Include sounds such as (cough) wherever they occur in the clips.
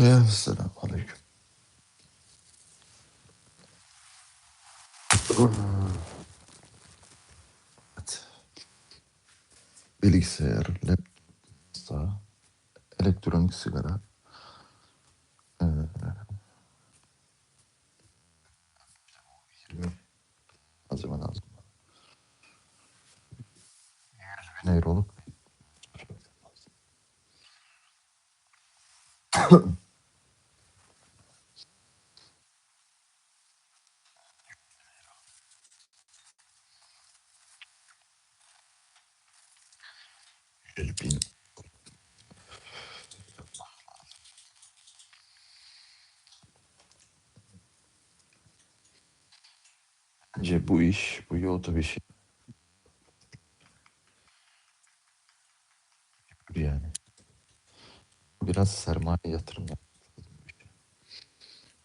Selamun Aleyküm. Evet. Bilgisayar, laptop, elektronik sigara. Ee, 20 malzeme lazım. 100 bin euroluk bir bin Bence bu iş, bu yolda bir şey. Yani. Biraz sermaye yatırım.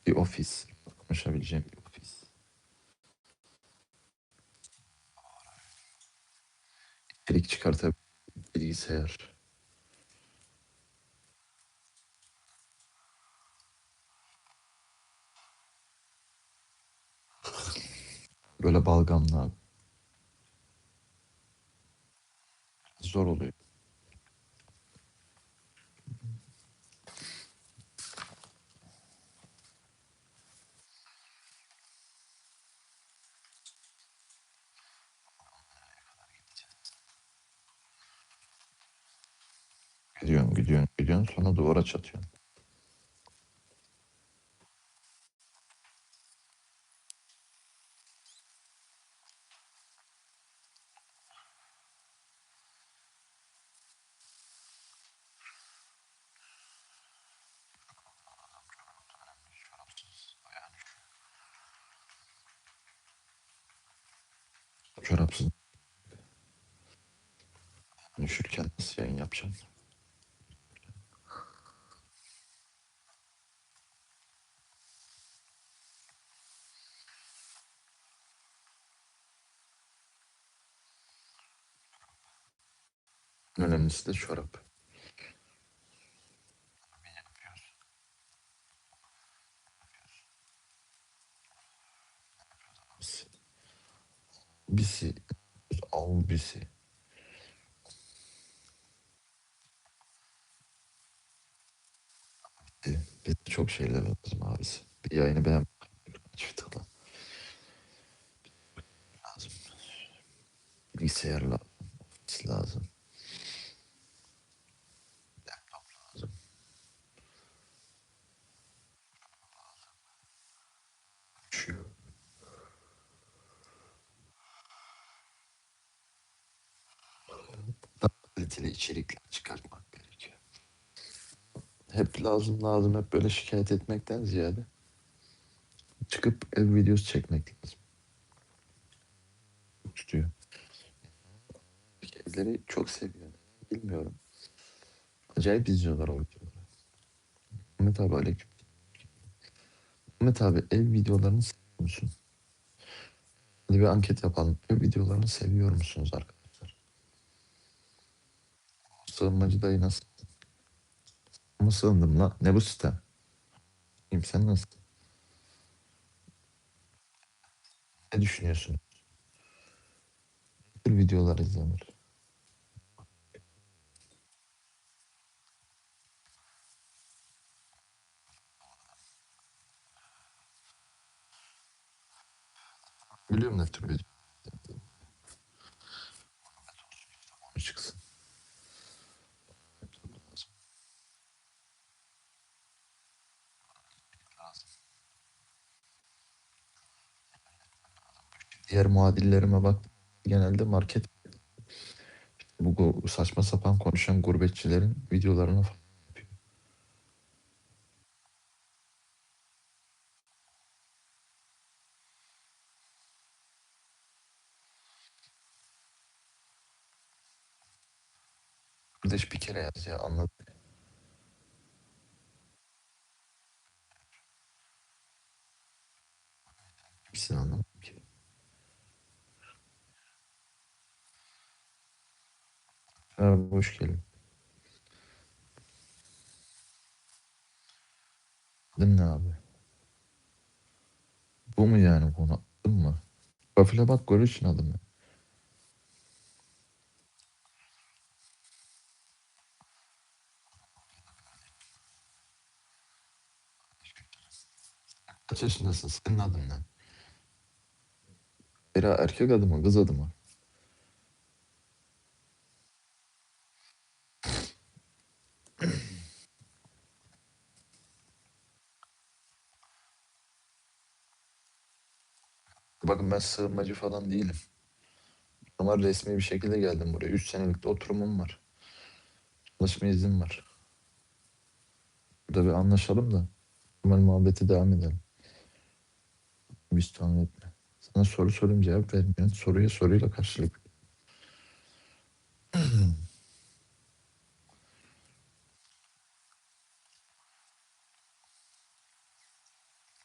Bir ofis, konuşabileceğim bir ofis. İçerik çıkartabileceğim bilgisayar. Böyle balgamlı abi. Zor oluyor. Sonra duvara çatıyorsun. Çorapsız düşürken nasıl yayın yapacağım? En önemlisi de çorap. Bisi, al bisi. Çok şeyler lazım abisi. Bir yayını beğen. Çift. Lazım. Bilgisayar lazım. Lazım. Daha kaliteli içerikler çıkartmak gerekiyor. Hep lazım lazım hep böyle şikayet etmekten ziyade çıkıp ev videosu çekmek lazım. Tutuyor. Evleri çok seviyor. Bilmiyorum. Acayip izliyorlar o videoları. Mehmet abi aleyküm. Mehmet abi ev videolarını seviyor musun? Hadi bir anket yapalım. Ev videolarını seviyor musunuz arkadaşlar? Sığınmacı dayı nasıl? Ama sığındım la. Ne bu sistem? İyiyim sen nasıl? Ne düşünüyorsun? Ne tür videolar izlenir? Biliyorum ne tür video. Diğer muadillerime bak. Genelde market bu gu- saçma sapan konuşan gurbetçilerin videolarına falan yapıyor. Kardeş bir kere yaz ya anladık. Hepsini anlamadım Merhaba hoş geldin. Değil abi? Bu mu yani konu? Anladın mı? Profile bak görürsün adımı. Kaç yaşındasın? Senin adın ne? Bera erkek adı mı? Kız adı mı? Bakın ben sığınmacı falan değilim. Ama resmi bir şekilde geldim buraya. 3 senelik de oturumum var. Çalışma iznim var. Burada bir anlaşalım da. Normal muhabbeti devam edelim. Biz tahmin etme. Sana soru sorayım cevap vermiyorsun. Soruya soruyla karşılık. (clears throat)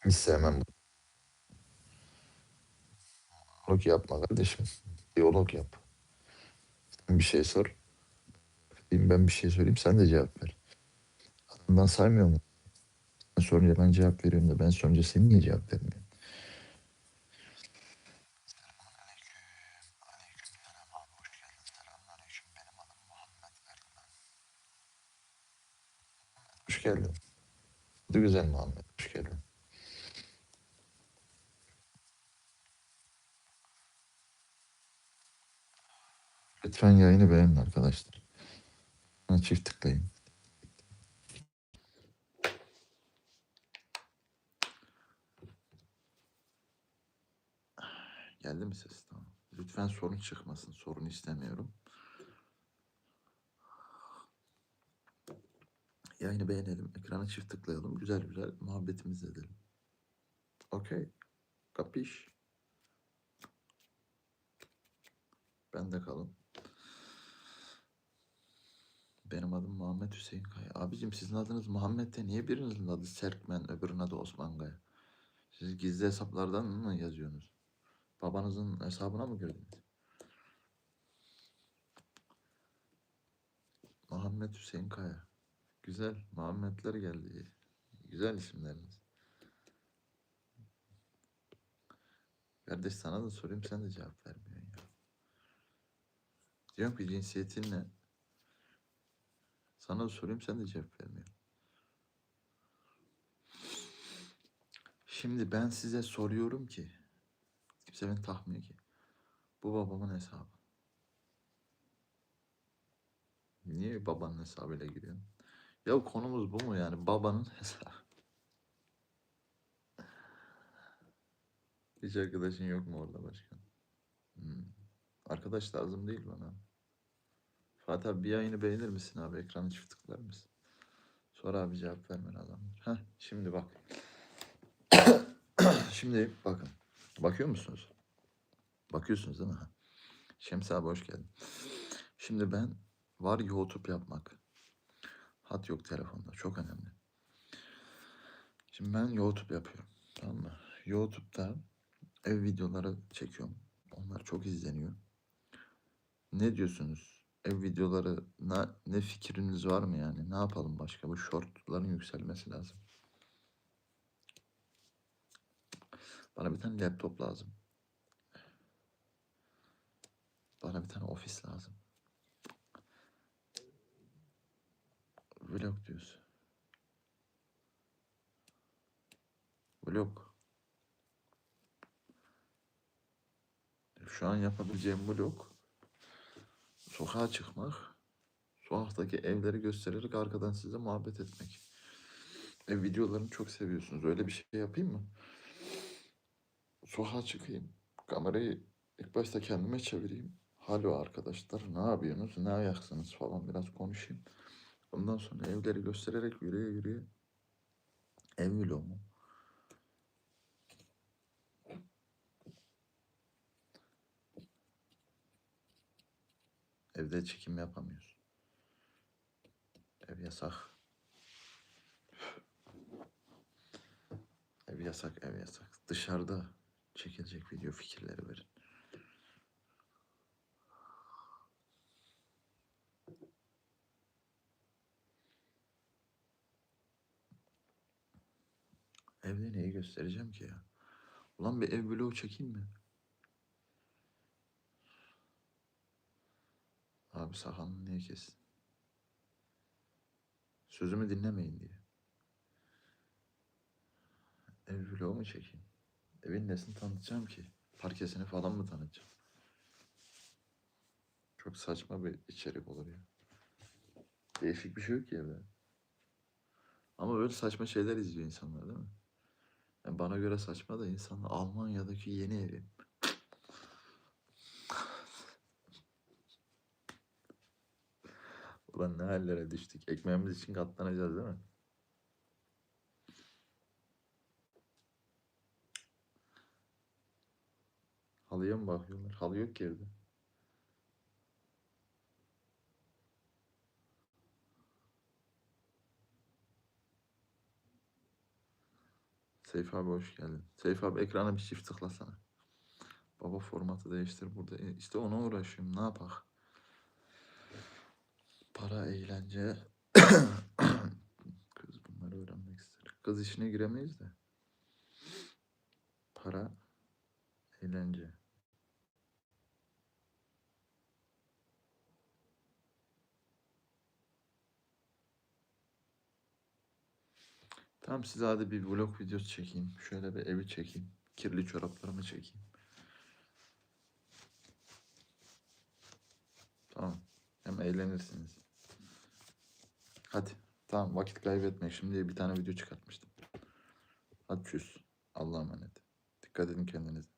Hiç sevmem. Diyalog yapma kardeşim. Diyalog yap. Sen bir şey sor. Ben bir şey söyleyeyim sen de cevap ver. Adından saymıyor mu? Sen sorunca ben cevap veriyorum da ben sorunca sen niye cevap vermiyorsun? Hoş geldin. Adı güzel Muhammed. Hoş geldin. Lütfen yayını beğenin arkadaşlar. Bana çift tıklayın. Geldi mi ses? Tamam. Lütfen sorun çıkmasın. Sorun istemiyorum. Yayını beğenelim. Ekrana çift tıklayalım. Güzel güzel muhabbetimizi edelim. Okey. Kapiş. Ben de kalın. Benim adım Muhammed Hüseyin Kaya. Abicim sizin adınız Muhammed de niye birinizin adı Serkmen, öbürünün adı Osman Kaya? Siz gizli hesaplardan mı yazıyorsunuz? Babanızın hesabına mı girdiniz? Muhammed Hüseyin Kaya. Güzel. Muhammedler geldi. Güzel isimleriniz. Kardeş sana da sorayım sen de cevap vermiyorsun ya. Diyorum ki cinsiyetin ne? Sana sorayım sen de cevap vermiyorsun. Şimdi ben size soruyorum ki kimse beni takmıyor ki. Bu babamın hesabı. Niye babanın hesabıyla giriyorsun? Ya konumuz bu mu yani? Babanın (laughs) hesabı. Hiç arkadaşın yok mu orada başkan? Hmm. Arkadaş lazım değil bana. Fatih abi bir yayını beğenir misin abi? Ekranı çift tıklar mısın? Sonra abi cevap vermen adamlar. Heh, şimdi bak. (coughs) şimdi bakın. Bakıyor musunuz? Bakıyorsunuz değil mi? Şems abi hoş geldin. Şimdi ben var YouTube yapmak. Hat yok telefonda. Çok önemli. Şimdi ben YouTube yapıyorum. Tamam mı? YouTube'da ev videoları çekiyorum. Onlar çok izleniyor. Ne diyorsunuz? Ev videoları ne, ne fikriniz var mı yani? Ne yapalım başka? Bu shortların yükselmesi lazım. Bana bir tane laptop lazım. Bana bir tane ofis lazım. Vlog diyorsun. Vlog. Şu an yapabileceğim vlog sokağa çıkmak, sokaktaki evleri göstererek arkadan size muhabbet etmek. Ev videolarını çok seviyorsunuz. Öyle bir şey yapayım mı? Sokağa çıkayım. Kamerayı ilk başta kendime çevireyim. Halo arkadaşlar ne yapıyorsunuz? Ne ayaksınız falan biraz konuşayım. Ondan sonra evleri göstererek yürüye yürüye ev vlogu. Evde çekim yapamıyoruz. Ev yasak. Ev yasak, ev yasak. Dışarıda çekilecek video fikirleri verin. Evde neyi göstereceğim ki ya? Ulan bir ev vlogu çekeyim mi? Abi sakalını niye kestin? Sözümü dinlemeyin diye. Ev vlogu mu çekeyim? Evin nesini tanıtacağım ki? Parkesini falan mı tanıtacağım? Çok saçma bir içerik olur ya. Değişik bir şey yok ki evde. Ama böyle saçma şeyler izliyor insanlar değil mi? Yani bana göre saçma da insanlar Almanya'daki yeni evi. Ulan ne hallere düştük. Ekmeğimiz için katlanacağız değil mi? Halıya mı bakıyorlar? Halı yok ki evde. Seyfi abi hoş geldin. Seyfi abi ekrana bir çift tıklasana. Baba formatı değiştir burada. E, İşte ona uğraşıyorum. Ne yapak? Para, eğlence. (coughs) Kız bunları öğrenmek ister. Kız işine giremeyiz de. Para, eğlence. Tamam size hadi bir vlog videosu çekeyim. Şöyle bir evi çekeyim. Kirli çoraplarımı çekeyim. Tamam. Hem eğlenirsiniz. Hadi. Tamam vakit kaybetmek. Şimdi bir tane video çıkartmıştım. Hadi çüz. Allah'a emanet. Dikkat edin kendinize.